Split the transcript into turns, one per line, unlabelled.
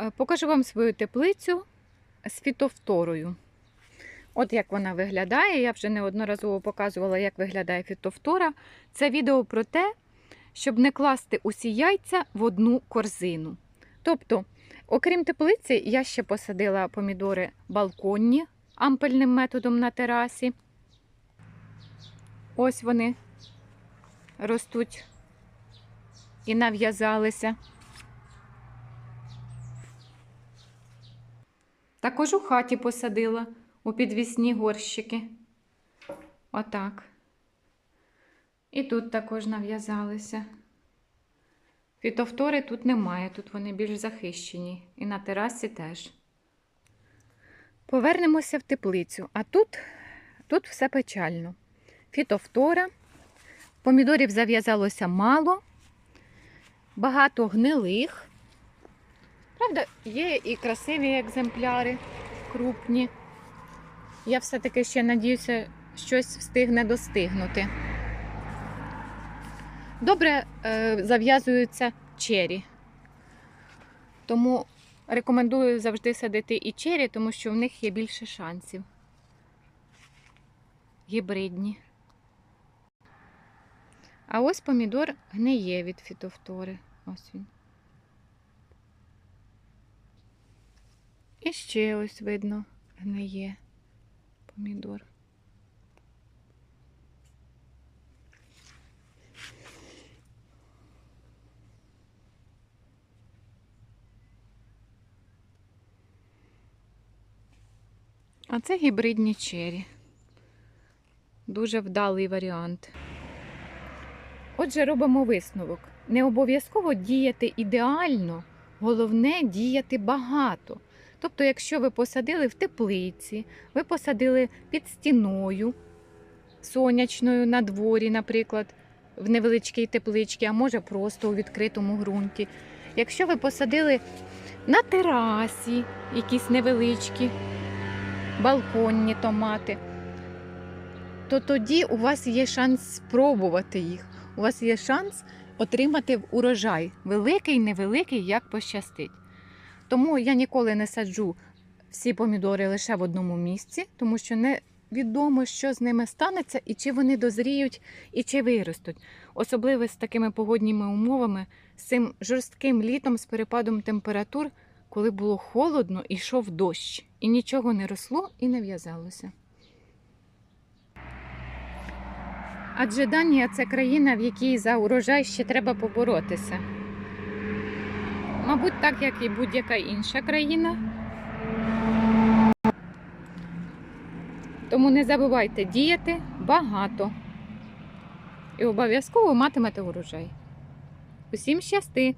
Е, Покажу вам свою теплицю з фітовторою. От як вона виглядає. Я вже неодноразово показувала, як виглядає фітовтора. Це відео про те, щоб не класти усі яйця в одну корзину. Тобто, окрім теплиці, я ще посадила помідори балконні ампельним методом на терасі. Ось вони ростуть і нав'язалися. Також у хаті посадила у підвісні горщики. Отак. І тут також нав'язалися. Фітовтори тут немає, тут вони більш захищені. І на терасі теж. Повернемося в теплицю. А тут, тут все печально. Фітовтора. Помідорів зав'язалося мало, багато гнилих. Правда, є і красиві екземпляри, крупні. Я все-таки ще надіюся, щось встигне достигнути. Добре е, зав'язуються чері. Тому рекомендую завжди садити і чері, тому що в них є більше шансів. Гібридні. А ось помідор гниє від фітовтори. Ось він. І ще ось видно гниє помідор. А це гібридні чері. Дуже вдалий варіант. Отже, робимо висновок. Не обов'язково діяти ідеально, головне діяти багато. Тобто, якщо ви посадили в теплиці, ви посадили під стіною сонячною на дворі, наприклад, в невеличкій тепличці, а може просто у відкритому ґрунті. Якщо ви посадили на терасі якісь невеличкі балконні томати, то тоді у вас є шанс спробувати їх. У вас є шанс отримати урожай великий, невеликий, як пощастить. Тому я ніколи не саджу всі помідори лише в одному місці, тому що невідомо, що з ними станеться, і чи вони дозріють, і чи виростуть. Особливо з такими погодніми умовами, з цим жорстким літом, з перепадом температур, коли було холодно і йшов дощ, і нічого не росло і не в'язалося. Адже Данія це країна, в якій за урожай ще треба поборотися. Мабуть, так як і будь-яка інша країна. Тому не забувайте діяти багато. І обов'язково матимете урожай. Усім щасти!